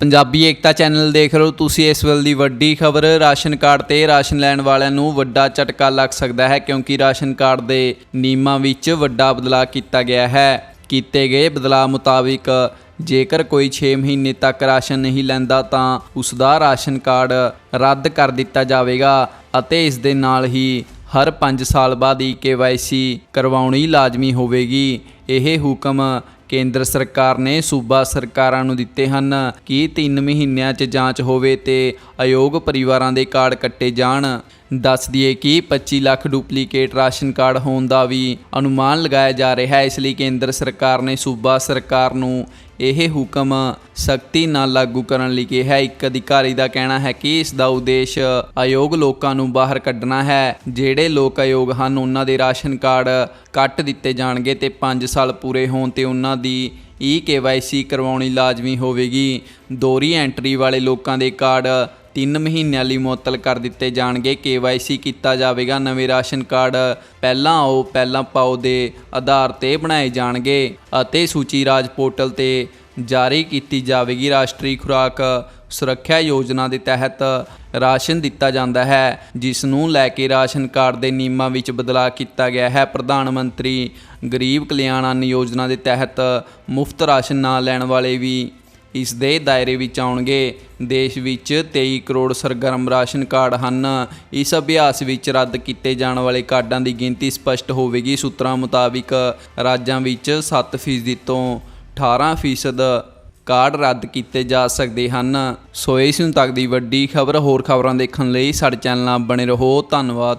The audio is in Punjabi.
ਪੰਜਾਬੀ ਏਕਤਾ ਚੈਨਲ ਦੇਖ ਰਹੇ ਹੋ ਤੁਸੀਂ ਇਸ ਵੇਲੇ ਦੀ ਵੱਡੀ ਖਬਰ। ਰਾਸ਼ਨ ਕਾਰਡ ਤੇ ਰਾਸ਼ਨ ਲੈਣ ਵਾਲਿਆਂ ਨੂੰ ਵੱਡਾ ਝਟਕਾ ਲੱਗ ਸਕਦਾ ਹੈ ਕਿਉਂਕਿ ਰਾਸ਼ਨ ਕਾਰਡ ਦੇ ਨਿਯਮਾਂ ਵਿੱਚ ਵੱਡਾ ਬਦਲਾਅ ਕੀਤਾ ਗਿਆ ਹੈ। ਕੀਤੇ ਗਏ ਬਦਲਾਅ ਮੁਤਾਬਿਕ ਜੇਕਰ ਕੋਈ 6 ਮਹੀਨੇ ਤੱਕ ਰਾਸ਼ਨ ਨਹੀਂ ਲੈਂਦਾ ਤਾਂ ਉਸ ਦਾ ਰਾਸ਼ਨ ਕਾਰਡ ਰੱਦ ਕਰ ਦਿੱਤਾ ਜਾਵੇਗਾ ਅਤੇ ਇਸ ਦੇ ਨਾਲ ਹੀ ਹਰ 5 ਸਾਲ ਬਾਅਦ ਹੀ KYC ਕਰਵਾਉਣੀ ਲਾਜ਼ਮੀ ਹੋਵੇਗੀ। ਇਹ ਹੁਕਮ ਕੇਂਦਰ ਸਰਕਾਰ ਨੇ ਸੂਬਾ ਸਰਕਾਰਾਂ ਨੂੰ ਦਿੱਤੇ ਹਨ ਕਿ 3 ਮਹੀਨਿਆਂ 'ਚ ਜਾਂਚ ਹੋਵੇ ਤੇ ਅਯੋਗ ਪਰਿਵਾਰਾਂ ਦੇ ਕਾਰਡ ਕੱਟੇ ਜਾਣ। ਦੱਸ ਦਈਏ ਕਿ 25 ਲੱਖ ਡੁਪਲੀਕੇਟ ਰਾਸ਼ਨ ਕਾਰਡ ਹੋਣ ਦਾ ਵੀ ਅਨੁਮਾਨ ਲਗਾਇਆ ਜਾ ਰਿਹਾ ਹੈ। ਇਸ ਲਈ ਕੇਂਦਰ ਸਰਕਾਰ ਨੇ ਸੂਬਾ ਸਰਕਾਰ ਨੂੰ ਇਹ ਹੁਕਮ ਸਖਤੀ ਨਾਲ ਲਾਗੂ ਕਰਨ ਲਈ ਕਿਹਾ। ਹੈ ਇੱਕ ਅਧਿਕਾਰੀ ਦਾ ਕਹਿਣਾ ਹੈ ਕਿ ਇਸ ਦਾ ਉਦੇਸ਼ ਅਯੋਗ ਲੋਕਾਂ ਨੂੰ ਬਾਹਰ ਕੱਢਣਾ ਹੈ। ਜਿਹੜੇ ਲੋਕ ਅਯੋਗ ਹਨ, ਉਹਨਾਂ ਦੇ ਰਾਸ਼ਨ ਕਾਰਡ ਕੱਟ ਦਿੱਤੇ ਜਾਣਗੇ ਤੇ 5 ਸਾਲ ਪੂਰੇ ਹੋਣ ਤੇ ਉਹਨਾਂ ਦੀ ਈ KYC ਕਰਵਾਉਣੀ ਲਾਜ਼ਮੀ ਹੋਵੇਗੀ। ਦੋਹਰੀ ਐਂਟਰੀ ਵਾਲੇ ਲੋਕਾਂ ਦੇ ਕਾਰਡ 3 ਮਹੀਨਿਆਂ ਲਈ ਮੁਅੱਤਲ ਕਰ ਦਿੱਤੇ ਜਾਣਗੇ। KYC ਕੀਤਾ ਜਾਵੇਗਾ। ਨਵੇਂ ਰਾਸ਼ਨ ਕਾਰਡ ਪਹਿਲਾਂ ਆਓ, ਪਹਿਲਾਂ ਪਾਓ ਦੇ ਆਧਾਰ ਤੇ ਬਣਾਏ ਜਾਣਗੇ ਅਤੇ ਸੂਚੀ ਰਾਜ ਪੋਰਟਲ ਤੇ ਜਾਰੀ ਕੀਤੀ ਜਾਵੇਗੀ। ਰਾਸ਼ਟਰੀ ਖੁਰਾਕ ਸੁਰੱਖਿਆ ਯੋਜਨਾ ਦੇ ਤਹਿਤ ਰਾਸ਼ਨ ਦਿੱਤਾ ਜਾਂਦਾ ਹੈ, ਜਿਸ ਨੂੰ ਲੈ ਕੇ ਰਾਸ਼ਨ ਕਾਰਡ ਦੇ ਨਿਯਮਾਂ ਵਿੱਚ ਬਦਲਾਅ ਕੀਤਾ ਗਿਆ ਹੈ। ਪ੍ਰਧਾਨ ਮੰਤਰੀ ਗਰੀਬ ਕਲਿਆਣ ਅੰਨ ਯੋਜਨਾ ਦੇ ਤਹਿਤ ਮੁਫਤ ਰਾਸ਼ਨ ਨਾ ਲੈਣ ਵਾਲੇ ਵੀ ਇਸ ਦੇ ਦਾਇਰੇ ਵਿੱਚ ਆਉਣਗੇ। ਦੇਸ਼ ਵਿੱਚ 23 ਕਰੋੜ ਸਰਗਰਮ ਰਾਸ਼ਨ ਕਾਰਡ ਹਨ। ਇਸ ਅਭਿਆਸ ਵਿੱਚ ਰੱਦ ਕੀਤੇ ਜਾਣ ਵਾਲੇ ਕਾਰਡਾਂ ਦੀ ਗਿਣਤੀ ਸਪਸ਼ਟ ਹੋਵੇਗੀ ਸੂਤਰਾਂ ਮੁਤਾਬਿਕ। ਰਾਜਾਂ ਵਿੱਚ 7% ਤੋਂ 18% ਕਾਰਡ ਰੱਦ ਕੀਤੇ ਜਾ ਸਕਦੇ ਹਨ। ਸੋ ਇਸ ਨੂੰ ਤੱਕ ਦੀ ਵੱਡੀ ਖਬਰ ਹੋਰ ਖਬਰਾਂ ਦੇਖਣ ਲਈ ਸਾਡੇ ਚੈਨਲ ਨਾਲ ਬਣੇ ਰਹੋ। ਧੰਨਵਾਦ।